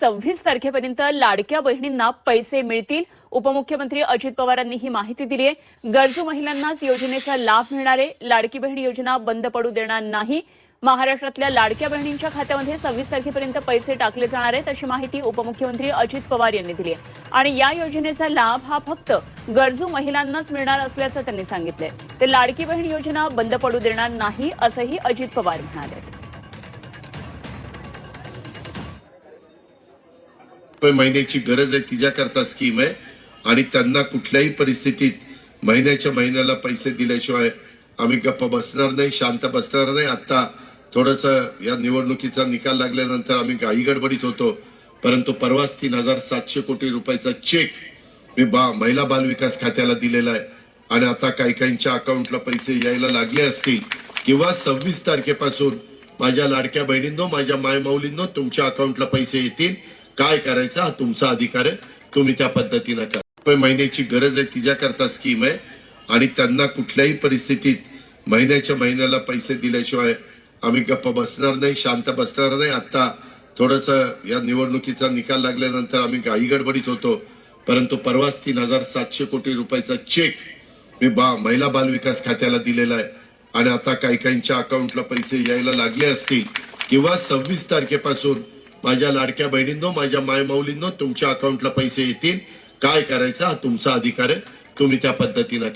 सव्वीस तारखेपर्यंत लाडक्या बहिणींना पैसे मिळतील. उपमुख्यमंत्री अजित पवारांनी ही माहिती दिली आहे. गरजू महिलांनाच योजनेचा लाभ मिळणार आहे. लाडकी बहीण योजना बंद पडू देणार नाही. महाराष्ट्रातल्या लाडक्या बहिणींच्या खात्यामध्ये सव्वीस तारखेपर्यंत पैसे टाकले जाणार आहेत अशी माहिती उपमुख्यमंत्री अजित पवार यांनी दिली आहे. आणि या योजनेचा लाभ हा फक्त गरजू महिलांनाच मिळणार असल्याचं त्यांनी सांगितलंय. ते लाडकी बहीण योजना बंद पडू देणार नाही असंही अजित पवार म्हणाले. रुपये महिन्याची गरज आहे तिच्याकरता स्कीम आहे. आणि त्यांना कुठल्याही परिस्थितीत महिन्याच्या महिन्याला पैसे दिल्याशिवाय आम्ही गप्प बसणार नाही शांत बसणार नाही. आता थोडस या निवडणुकीचा निकाल लागल्यानंतर आम्ही घाई गडबडीत होतो. परंतु परवाच तीन हजार सातशे कोटी रुपयाचा चेक मी बा महिला बाल विकास खात्याला दिलेला आहे. आणि आता काही काहींच्या अकाउंटला पैसे यायला लागले असतील किंवा सव्वीस तारखेपासून माझ्या लाडक्या बहिणींनो माझ्या मायमाऊलींनो तुमच्या अकाउंटला पैसे येतील. काय करायचं हा तुमचा अधिकार आहे. तुम्ही त्या पद्धतीनं करा. रुपये महिन्याची गरज आहे तिच्याकरता स्कीम आहे. आणि त्यांना कुठल्याही परिस्थितीत महिन्याच्या महिन्याला पैसे दिल्याशिवाय आम्ही गप्प बसणार नाही शांत बसणार नाही. आता थोडस या निवडणुकीचा निकाल लागल्यानंतर आम्ही गाई गडबडीत होतो. परंतु परवाच तीन हजार सातशे कोटी रुपयाचा चेक मी बा महिला बाल विकास खात्याला दिलेला आहे. आणि आता काही काहींच्या अकाउंटला पैसे यायला लागले असतील किंवा सव्वीस तारखेपासून माझ्या लाडक्या बहिणींनो माझ्या मायमाऊलींनो तुमच्या अकाउंटला पैसे येतील. काय करायचं हा तुमचा अधिकार आहे. तुम्ही त्या पद्धतीनं